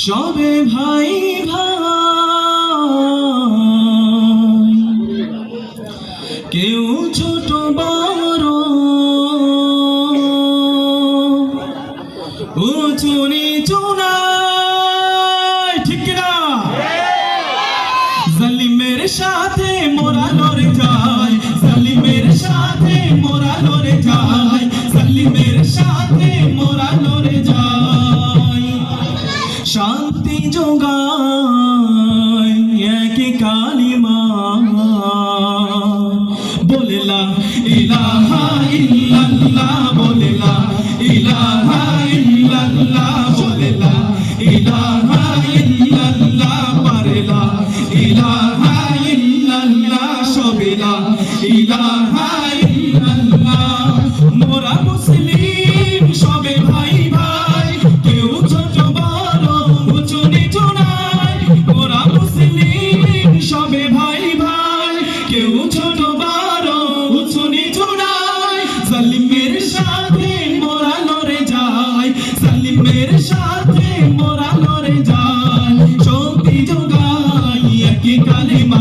সবে ভাই ভাই। কেউ ছোট বড় উঁচু নিচু নাই। ঠিক না জালিমের সাথে মোরা লড়ে যায় জালিমের সাথে মোরা লড়ে যায় জালিমের সাথে মোরা লড়ে শান্তি যোগায়, এক কালিমা বলেলা, ইলাহা ইল্লাল্লাহ বলেলা, ইলাহা ইল্লাল্লাহ বলেলা, ইলাহা ইল্লাল্লাহ পারেলা, ইলাহা ইল্লাল্লাহ সবেলা, ইলাহা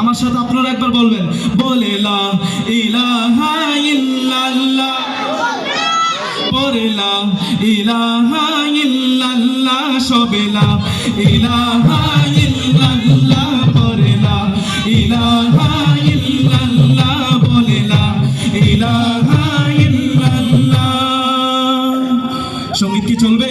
আমার সাথে আপনারা একবার বলবেন ইল্লাল্লাহ। পরেলা ইলাহা ইল্লাল্লাহ ইল্লাল্লাহ পরেলা ইলাহা সংগীত কি চলবে?